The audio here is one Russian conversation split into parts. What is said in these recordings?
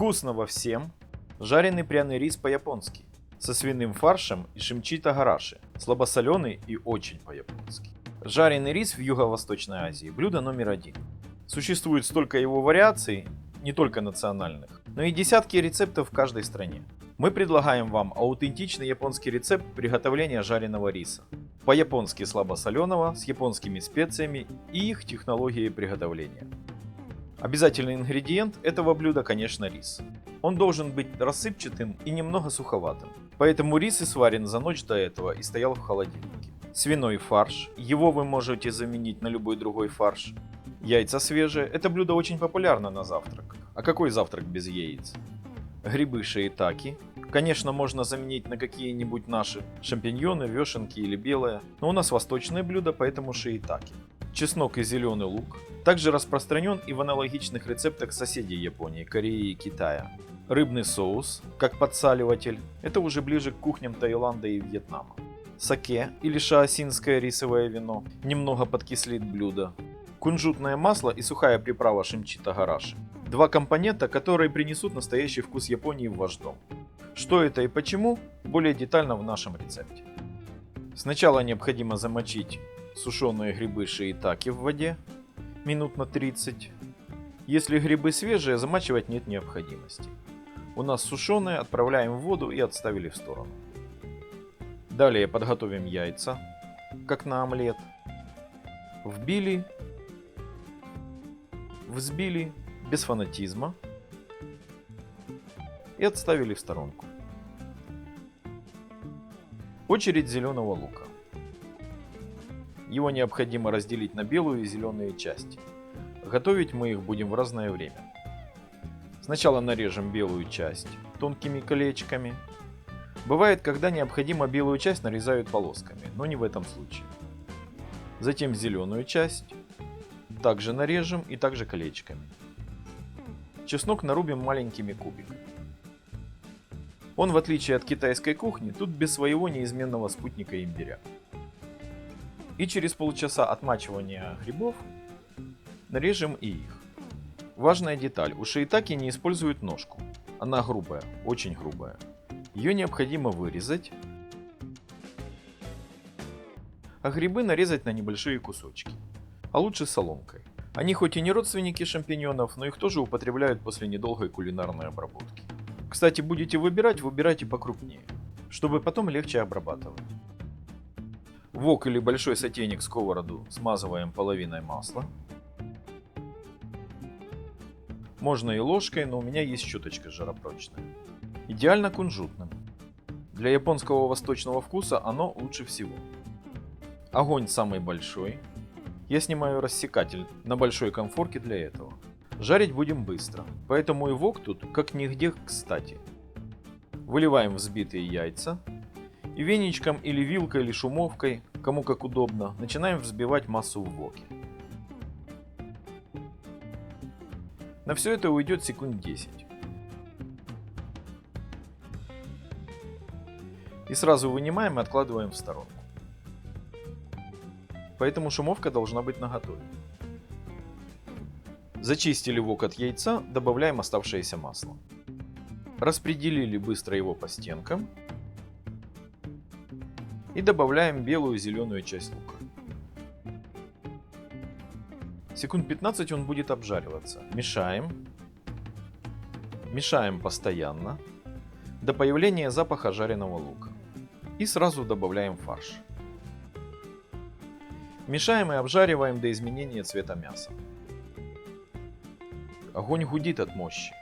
Вкусного всем! Жареный пряный рис по-японски. Со свиным фаршем и шимчита гараши. Слабосоленый и очень по-японски. Жареный рис в Юго-Восточной Азии – блюдо номер один. Существует столько его вариаций, не только национальных, но и десятки рецептов в каждой стране. Мы предлагаем вам аутентичный японский рецепт приготовления жареного риса. По-японски слабосоленого, с японскими специями и их технологией приготовления. Обязательный ингредиент этого блюда, конечно, рис. Он должен быть рассыпчатым и немного суховатым. Поэтому рис и сварен за ночь до этого и стоял в холодильнике. Свиной фарш. Его вы можете заменить на любой другой фарш. Яйца свежие. Это блюдо очень популярно на завтрак. А какой завтрак без яиц? Грибы шиитаки. Конечно, можно заменить на какие-нибудь наши шампиньоны, вешенки или белые, но у нас восточное блюдо, поэтому шиитаки чеснок и зеленый лук, также распространен и в аналогичных рецептах соседей Японии, Кореи и Китая. Рыбный соус, как подсаливатель, это уже ближе к кухням Таиланда и Вьетнама. Саке или шаосинское рисовое вино немного подкислит блюдо. Кунжутное масло и сухая приправа шимчита гараши. Два компонента, которые принесут настоящий вкус Японии в ваш дом. Что это и почему, более детально в нашем рецепте. Сначала необходимо замочить сушеные грибы шиитаки в воде минут на 30. Если грибы свежие, замачивать нет необходимости. У нас сушеные, отправляем в воду и отставили в сторону. Далее подготовим яйца, как на омлет. Вбили, взбили без фанатизма и отставили в сторонку. Очередь зеленого лука. Его необходимо разделить на белую и зеленые части. Готовить мы их будем в разное время. Сначала нарежем белую часть тонкими колечками. Бывает, когда необходимо белую часть нарезают полосками, но не в этом случае. Затем зеленую часть также нарежем и также колечками. Чеснок нарубим маленькими кубиками. Он, в отличие от китайской кухни, тут без своего неизменного спутника имбиря. И через полчаса отмачивания грибов нарежем и их. Важная деталь. У шиитаки не используют ножку. Она грубая, очень грубая. Ее необходимо вырезать, а грибы нарезать на небольшие кусочки. А лучше соломкой. Они хоть и не родственники шампиньонов, но их тоже употребляют после недолгой кулинарной обработки. Кстати, будете выбирать, выбирайте покрупнее, чтобы потом легче обрабатывать. Вок или большой сотейник сковороду смазываем половиной масла. Можно и ложкой, но у меня есть щеточка жаропрочная. Идеально кунжутным. Для японского восточного вкуса оно лучше всего. Огонь самый большой. Я снимаю рассекатель на большой конфорке для этого. Жарить будем быстро, поэтому и вок тут как нигде кстати. Выливаем взбитые яйца и веничком или вилкой или шумовкой кому как удобно, начинаем взбивать массу в воке. На все это уйдет секунд 10. И сразу вынимаем и откладываем в сторонку. Поэтому шумовка должна быть наготове. Зачистили вок от яйца, добавляем оставшееся масло. Распределили быстро его по стенкам и добавляем белую и зеленую часть лука. Секунд 15 он будет обжариваться. Мешаем. Мешаем постоянно до появления запаха жареного лука. И сразу добавляем фарш. Мешаем и обжариваем до изменения цвета мяса. Огонь гудит от мощи.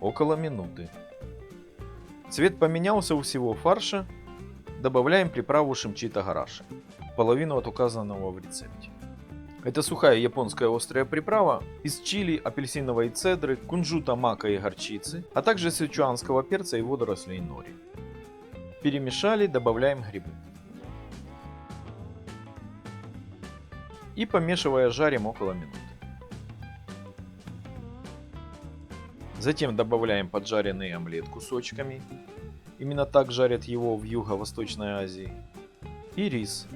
Около минуты. Цвет поменялся у всего фарша Добавляем приправу шимчита гараши, половину от указанного в рецепте. Это сухая японская острая приправа из чили, апельсиновой цедры, кунжута, мака и горчицы, а также сычуанского перца и водорослей нори. Перемешали, добавляем грибы. И помешивая жарим около минуты. Затем добавляем поджаренный омлет кусочками, Именно так жарят его в Юго-Восточной Азии. И рис.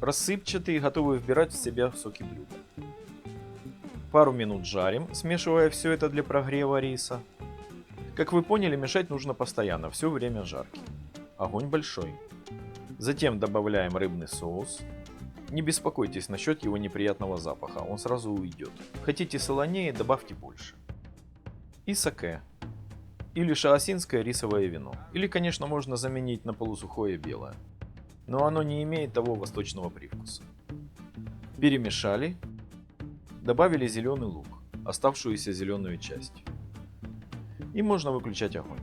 Рассыпчатый, готовый вбирать в себя соки блюда. Пару минут жарим, смешивая все это для прогрева риса. Как вы поняли, мешать нужно постоянно, все время жарки. Огонь большой. Затем добавляем рыбный соус. Не беспокойтесь насчет его неприятного запаха, он сразу уйдет. Хотите солонее, добавьте больше. И саке. Или шаосинское рисовое вино. Или, конечно, можно заменить на полусухое белое. Но оно не имеет того восточного привкуса. Перемешали. Добавили зеленый лук, оставшуюся зеленую часть. И можно выключать огонь.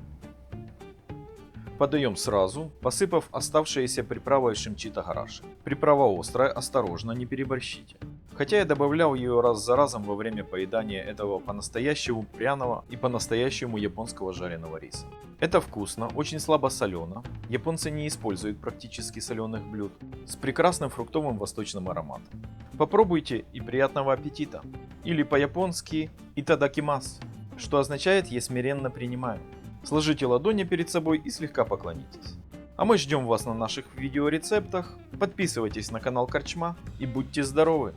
Подаем сразу, посыпав оставшиеся приправой шимчита гараши. Приправа острая, осторожно, не переборщите. Хотя я добавлял ее раз за разом во время поедания этого по-настоящему пряного и по-настоящему японского жареного риса. Это вкусно, очень слабо солено. Японцы не используют практически соленых блюд. С прекрасным фруктовым восточным ароматом. Попробуйте и приятного аппетита. Или по-японски «итадакимас», что означает «я смиренно принимаю». Сложите ладони перед собой и слегка поклонитесь. А мы ждем вас на наших видеорецептах. Подписывайтесь на канал Корчма и будьте здоровы!